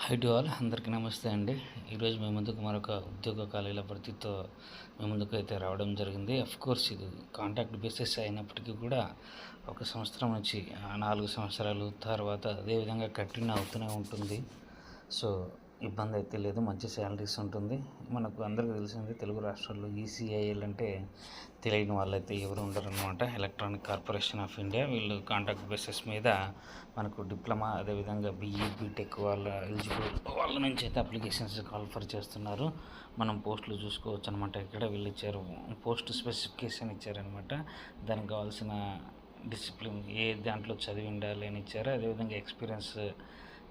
High to all అందరికీ నమస్తే అండి. ఈరోజు మీ ముందుకు మరొక ఉద్యోగ ఖాళీల భర్తీతో మీ ముందుకు అయితే రావడం జరిగింది. అఫ్ కోర్స్ ఇది కాంటాక్ట్ బేసిస్ అయినప్పటికీ కూడా ఒక సంవత్సరం నుంచి నాలుగు సంవత్సరాలు తర్వాత అదేవిధంగా కంటిన్యూ అవుతూనే ఉంటుంది. సో ఇబ్బంది అయితే లేదు మంచి శాలరీస్ ఉంటుంది. మనకు అందరికీ తెలిసింది తెలుగు రాష్ట్రాల్లో ఈసీఐఎల్ అంటే తెలియని వాళ్ళైతే ఎవరు ఉండరనమాట ఎలక్ట్రానిక్ కార్పొరేషన్ ఆఫ్ ఇండియా వీళ్ళు కాంట్రాక్ట్ బేసిస్ మీద మనకు డిప్లొమా అదేవిధంగా బీఈ బీటెక్ వాళ్ళ ఎలిజిబుల్ వాళ్ళ నుంచి అయితే అప్లికేషన్స్ కాల్ఫర్ చేస్తున్నారు. మనం పోస్టులు చూసుకోవచ్చు అనమాట ఇక్కడ వీళ్ళు ఇచ్చారు? పోస్ట్ స్పెసిఫికేషన్ ఇచ్చారనమాట దానికి కావాల్సిన డిసిప్లిన్ ఏ దాంట్లో చదివి ఉండాలి అని ఇచ్చారు. అదేవిధంగా ఎక్స్పీరియన్స్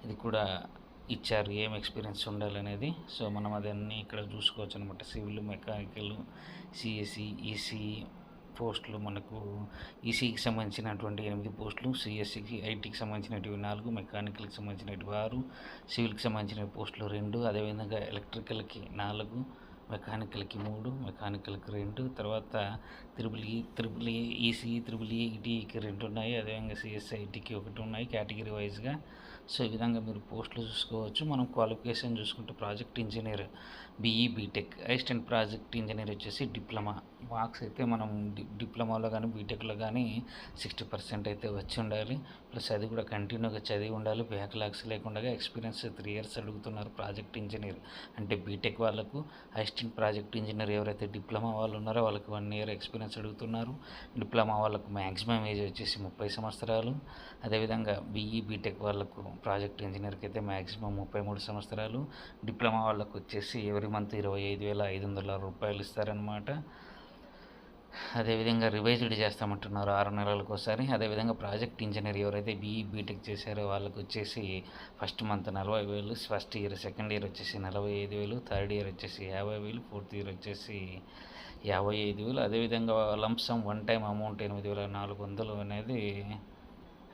ఇది కూడా ఇచ్చారు ఏం ఎక్స్పీరియన్స్ ఉండాలనేది. సో మనం అదన్నీ ఇక్కడ చూసుకోవచ్చు అనమాట సివిల్ మెకానికల్ సిఎస్సి ఈసీ పోస్టులు మనకు ఈసీకి సంబంధించినటువంటి ఎనిమిది పోస్టులు సిఎస్సికి ఐటీకి సంబంధించినవి నాలుగు మెకానికల్కి సంబంధించినవి ఆరు సివిల్కి సంబంధించిన పోస్టులు రెండు అదేవిధంగా ఎలక్ట్రికల్కి నాలుగు మెకానికల్కి మూడు మెకానికల్కి రెండు తర్వాత triple E triple E EC triple E ఈటీకి రెండు ఉన్నాయి. అదేవిధంగా సిఎస్ఐటీకి ఒకటి ఉన్నాయి కేటగిరీ వైజ్గా. సో ఈ విధంగా మీరు పోస్టులు చూసుకోవచ్చు. మనం క్వాలిఫికేషన్ చూసుకుంటే project engineer BE BTech assistant project engineer వచ్చేసి డిప్లొమా. మార్క్స్ అయితే మనం డి డిప్లొమాలో కానీ బీటెక్లో కానీ సిక్స్టీ పర్సెంట్ అయితే వచ్చి ఉండాలి. ప్లస్ అది కూడా కంటిన్యూగా చదివి ఉండాలి. బ్యాక్లాగ్స్ లేకుండా ఎక్స్పీరియన్స్ త్రీ ఇయర్స్ అడుగుతున్నారు ప్రాజెక్ట్ ఇంజనీర్ అంటే బీటెక్ వాళ్ళకు. అసిస్టెంట్ ప్రాజెక్ట్ ఇంజనీర్ ఎవరైతే డిప్లొమా వాళ్ళు ఉన్నారో వాళ్ళకి వన్ ఇయర్ ఎక్స్పీరియన్స్ అడుగుతున్నారు. డిప్లొమా వాళ్ళకు మ్యాక్సిమం ఏజ్ వచ్చేసి ముప్పై సంవత్సరాలు. అదేవిధంగా బీఈ బీటెక్ వాళ్ళకు ప్రాజెక్ట్ ఇంజనీర్కి అయితే మ్యాక్సిమం ముప్పై మూడు సంవత్సరాలు. డిప్లొమా వాళ్ళకు వచ్చేసి ఎవరి మంత్ ఇరవై ఐదు వేల ఐదు వందల రూపాయలు ఇస్తారనమాట అదేవిధంగా రివైజ్డ్ చేస్తామంటున్నారు ఆరు నెలలకు ఒకసారి అదేవిధంగా ప్రాజెక్ట్ ఇంజనీర్ ఎవరైతే బీఈ బీటెక్ చేశారో వాళ్ళకి వచ్చేసి ఫస్ట్ మంత్ నలభై వేలు ఫస్ట్ ఇయర్ సెకండ్ ఇయర్ వచ్చేసి నలభై ఐదు వేలు థర్డ్ ఇయర్ వచ్చేసి యాభై వేలు ఫోర్త్ ఇయర్ వచ్చేసి యాభై ఐదు వేలు. అదేవిధంగా లంప్సమ్ వన్ టైం అమౌంట్ ఎనిమిది వేల నాలుగు వందలు అనేది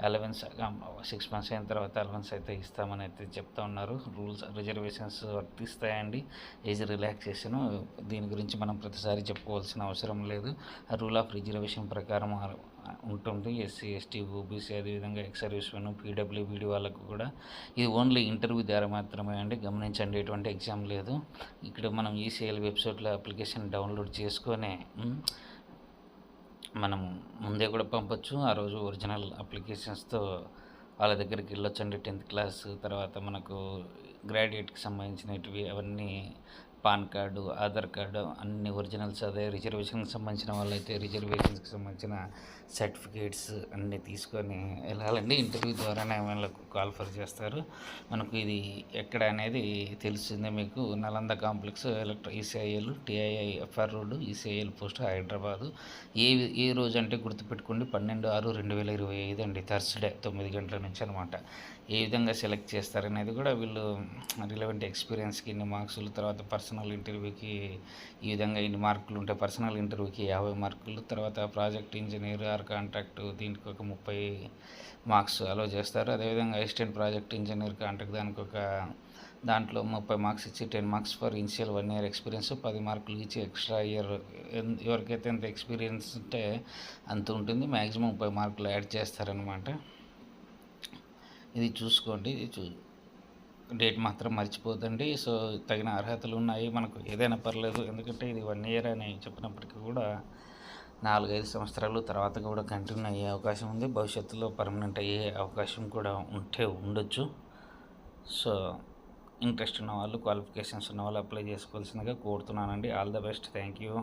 అలవెన్స్ సిక్స్ మంత్స్ అయిన తర్వాత అలవెన్స్ అయితే ఇస్తామని అయితే చెప్తా ఉన్నారు. రూల్స్ రిజర్వేషన్స్ వర్తిస్తాయండి. ఏజ్ రిలాక్సేషన్ దీని గురించి మనం ప్రతిసారి చెప్పుకోవాల్సిన అవసరం లేదు. ఆ రూల్ ఆఫ్ రిజర్వేషన్ ప్రకారం ఉంటుంది. ఎస్సీ ఎస్టీ ఓబీసీ అదేవిధంగా ఎక్స్ సర్వీస్మెన్ పీడబ్ల్యూబీడీ వాళ్ళకు కూడా ఇది ఓన్లీ ఇంటర్వ్యూ ద్వారా మాత్రమే అండి. గమనించండి ఎటువంటి ఎగ్జామ్ లేదు. ఇక్కడ మనం ఈసీఎల్ వెబ్సైట్లో అప్లికేషన్ డౌన్లోడ్ చేసుకొని మనం ముందే కూడా పంపొచ్చు. ఆ రోజు ఒరిజినల్ అప్లికేషన్స్తో వాళ్ళ దగ్గరికి వెళ్ళొచ్చండి. టెన్త్ క్లాస్ తర్వాత మనకు గ్రాడ్యుయేట్కి సంబంధించినవి అవన్నీ పాన్ కార్డు ఆధార్ కార్డు అన్ని ఒరిజినల్స్ అదే రిజర్వేషన్కి సంబంధించిన వాళ్ళైతే రిజర్వేషన్స్కి సంబంధించిన సర్టిఫికేట్స్ అన్నీ తీసుకొని వెళ్ళాలండి. ఇంటర్వ్యూ ద్వారానే వాళ్ళకు కాల్ఫర్ చేస్తారు. మనకు ఇది ఎక్కడ అనేది తెలిసిందే మీకు. Nalanda complex electro ECIL TII FR road ECIL post Hyderabad. ఏ ఏ రోజు అంటే గుర్తుపెట్టుకోండి పన్నెండు ఆరు రెండు వేల ఇరవై ఐదు అండి థర్స్డే తొమ్మిది గంటల నుంచి అనమాట ఏ విధంగా సెలెక్ట్ చేస్తారనేది కూడా వీళ్ళు రిలవెంట్ ఎక్స్పీరియన్స్కి ఇన్ని మార్క్సులు తర్వాత పర్సనల్ ఇంటర్వ్యూకి ఈ విధంగా ఇన్ని మార్కులు ఉంటాయి పర్సనల్ ఇంటర్వ్యూకి యాభై మార్కులు తర్వాత ప్రాజెక్ట్ ఇంజనీర్ ఆర్ కాంట్రాక్ట్ దీనికి ఒక ముప్పై మార్క్స్ అలో చేస్తారు. అదేవిధంగా అసిస్టెంట్ ప్రాజెక్ట్ ఇంజనీర్ కాంట్రాక్ట్ దానికి ఒక దాంట్లో ముప్పై మార్క్స్ ఇచ్చి ten marks for initial one year experience పది మార్కులు ఇచ్చి ఎక్స్ట్రా ఇయర్ ఎవరికైతే ఎంత ఎక్స్పీరియన్స్ ఉంటే అంత ఉంటుంది. మ్యాక్సిమం ముప్పై మార్కులు యాడ్ చేస్తారనమాట ఇది చూసుకోండి. ఇది చూ డేట్ మాత్రం మర్చిపోదండి సో తగిన అర్హతలు ఉన్నాయి మనకు ఏదైనా పర్లేదు. ఎందుకంటే ఇది వన్ ఇయర్ అని చెప్పినప్పటికీ కూడా నాలుగైదు సంవత్సరాలు తర్వాత కూడా కంటిన్యూ అయ్యే అవకాశం ఉంది. భవిష్యత్తులో పర్మనెంట్ అయ్యే అవకాశం కూడా ఉంటే ఉండొచ్చు. సో ఇంట్రెస్ట్ ఉన్న వాళ్ళు క్వాలిఫికేషన్స్ ఉన్న వాళ్ళు అప్లై చేసుకోవాల్సిందిగా కోరుతున్నానండి. All the best. Thank you.